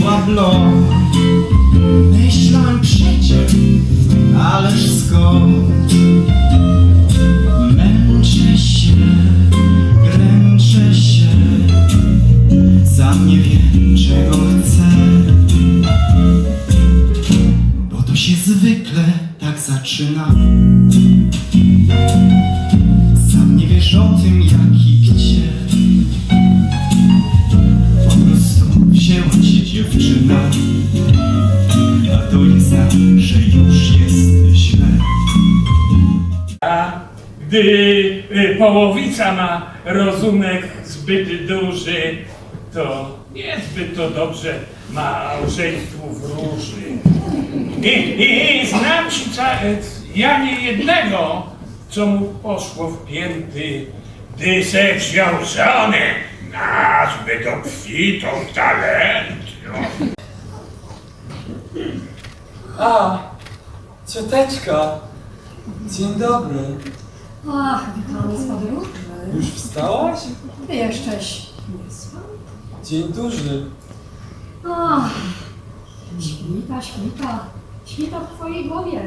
blond. Myślałem przecie, ależ skąd? Męczę się, dręczę się, sam nie wiem czego chcę. Bo to się zwykle tak zaczyna. Sam nie wiesz o tym jak gdy y, połowica ma rozumek zbyt duży, to niezbyt to dobrze małżeństwu wróży. I, i, i znam ci czarec, ja nie jednego, co mu poszło w pięty, gdy se wziął żonę, nazwy do kwitą talent. A, cioteczka. Dzień dobry. Ach, z podróży. Już wstałaś? Ty jeszcześ nie spał? Dzień duży. Ach, świta, świta. Świta w twojej głowie.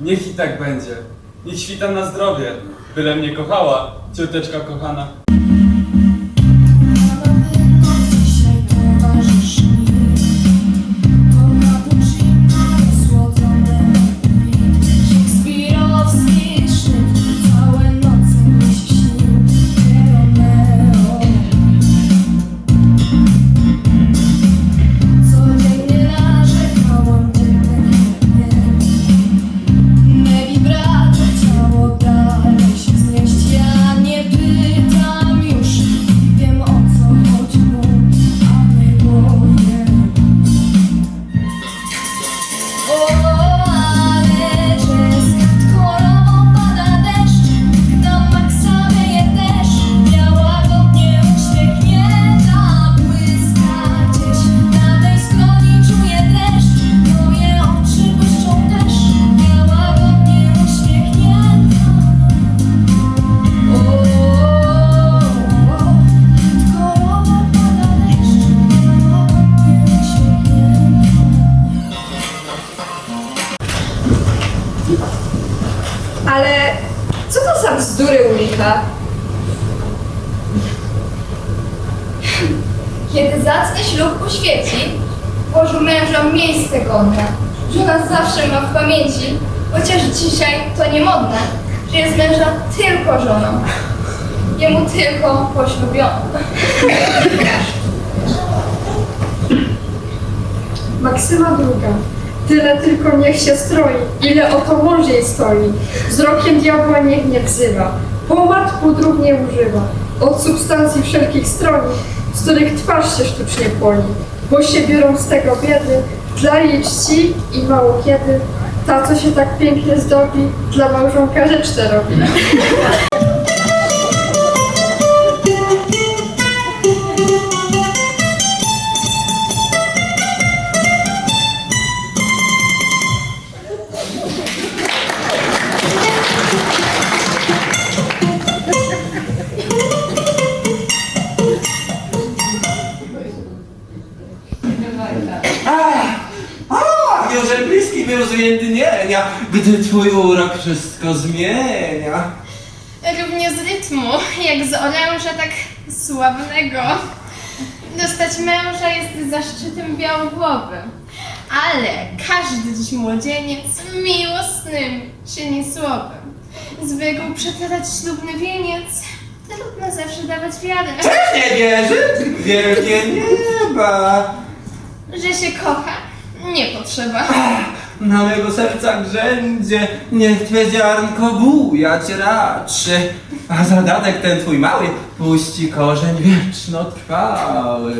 Niech i tak będzie. Niech świta na zdrowie. Byle mnie kochała, cioteczka kochana. Bzdury u licha? Kiedy zacny ślub uświeci, włożył mężom miejsce godne. Żona zawsze ma w pamięci, chociaż dzisiaj to nie modne, że jest męża tylko żoną. Jemu tylko poślubioną. Maksyma druga. Tyle tylko niech się stroi, ile oto mąż jej stoi. Wzrokiem diabła niech nie wzywa. Pomad pudrów nie używa. Od substancji wszelkich stroni, z których twarz się sztucznie płoni. Bo się biorą z tego biedy, dla jej czci i mało kiedy. Ta, co się tak pięknie zdobi, dla małżonka rzecz robi. Gdy twój urok wszystko zmienia. Równie z rytmu, jak z oręża tak sławnego. Dostać męża jest zaszczytem białogłowy, ale każdy dziś młodzieniec miłosnym czyni słowem. Zwykł przepadać ślubny wieniec, trudno zawsze dawać wiarę, Też nie wierzy? Wielkie nieba. że się kocha, nie potrzeba. Na mego serca grzędzie, niech twe ziarnko bujać raczy. A zadatek ten twój mały puści korzeń wieczno trwały.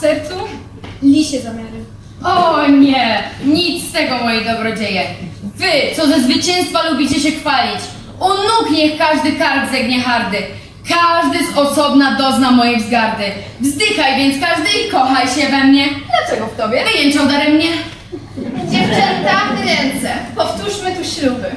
Sercu? Lisie zamiary. O nie, nic z tego moi dobrodzieje. Wy, co ze zwycięstwa lubicie się chwalić, u nóg niech każdy kark zegnie hardy. Każdy z osobna dozna mojej wzgardy. Wzdychaj więc każdy i kochaj się we mnie. Dlaczego w tobie? Wyjęcią daremnie. Dziewczęta, ręce. Powtórzmy tu śluby.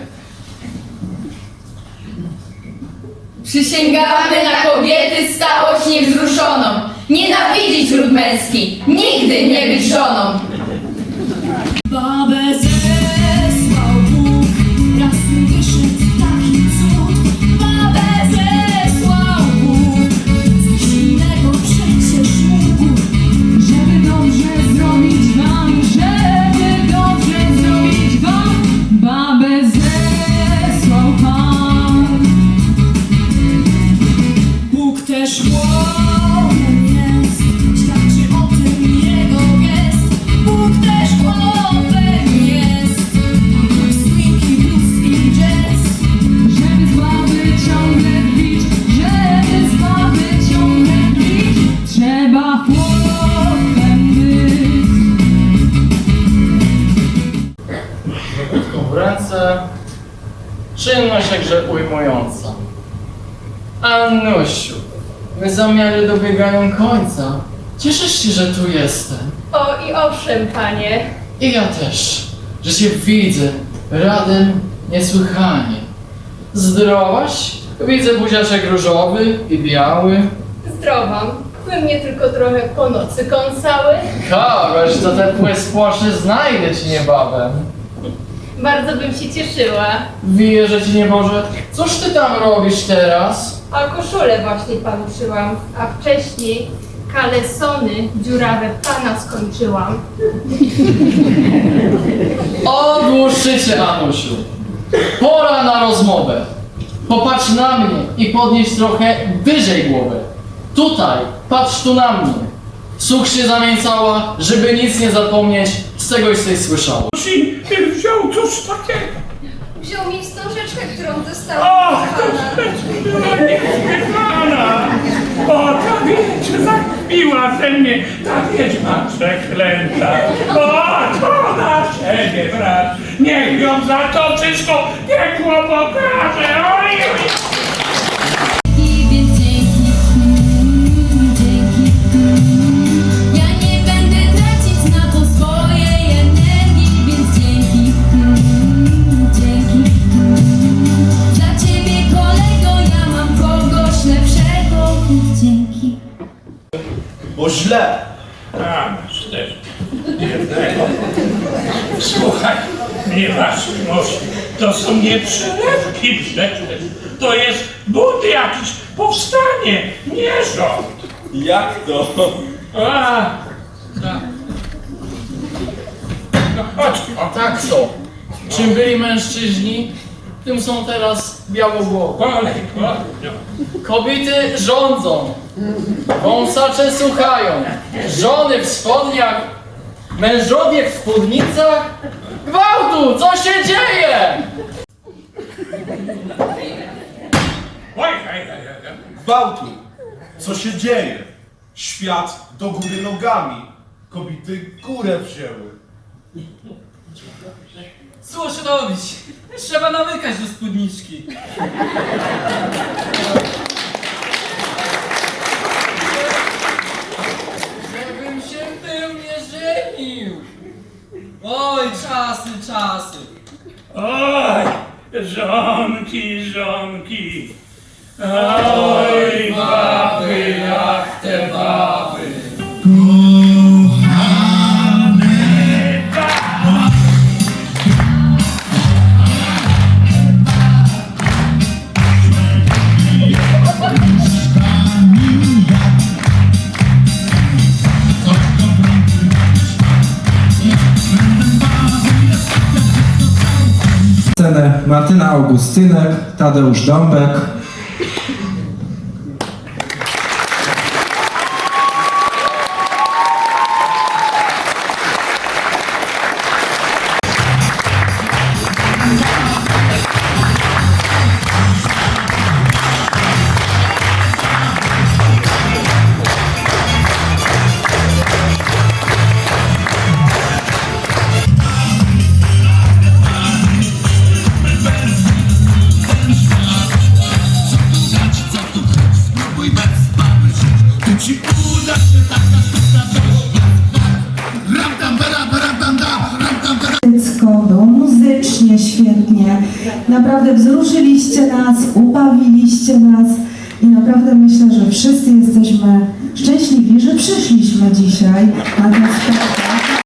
Przysięgamy na kobiety stałość niewzruszoną. Nienawidzić ród męski, nigdy nie być żoną. Babę zesłał Bóg, raz wyszedł taki cud. Babę zesłał Bóg, z innego przecież mógł. Żeby dobrze zrobić wam, żeby dobrze zrobić wam. Babę zesłał Pan. Bóg też chłopem Czynność jakże ujmująca. Anusiu, my zamiary dobiegają końca. Cieszysz się, że tu jestem. O i owszem, panie. I ja też, że cię widzę, radem niesłychanie. Zdrowaś? Widzę buziaczek różowy i biały. Zdrowam. Wy mnie tylko trochę po nocy kąsały. Kogoś, co te spłoszy znajdę ci niebawem. Bardzo bym się cieszyła. Wierzę ci nieboże, cóż ty tam robisz teraz? A koszulę właśnie panu szyłam, a wcześniej kalesony dziurawe pana skończyłam. Ogłuszcie cię, Anusiu. Pora na rozmowę. Popatrz na mnie i podnieś trochę wyżej głowę. Tutaj, patrz tu na mnie. Słuch się zamięcała, żeby nic nie zapomnieć z czegoś coś słyszała. Ci wziął cóż takiego. Wziął mi wstążeczkę, którą dostałam od to pana. była niesłychana! O, ta wiedźma zakpiła ze mnie, ta wiedźma przeklęta! O, to na siebie brat! Niech ją za to wszystko piekło pokaże! Oj, oj. Źle. A, masz też jednego. Słuchaj, nieważność, to są nie przelewki przecież. To jest bunt jakiś, powstanie, nie rząd. Jak to? A, tak. No chodź, A tak są. Czym byli mężczyźni, tym są teraz no. Kobiety rządzą, wąsacze słuchają, żony w spodniach, mężowie w spódnicach. Gwałtu, co się dzieje? Gwałtu! Co się dzieje? Świat do góry nogami. Kobiety górę wzięły. Cóż robić? Trzeba namykać do spódniczki. Żebym się był nie żenił. Oj, czasy, czasy. Oj, żonki, żonki. Oj, baby, ach te baby. Martyna Augustynek, Tadeusz Dąbek. Naprawdę wzruszyliście nas, ubawiliście nas i naprawdę myślę, że wszyscy jesteśmy szczęśliwi, że przyszliśmy dzisiaj na ten spektakl.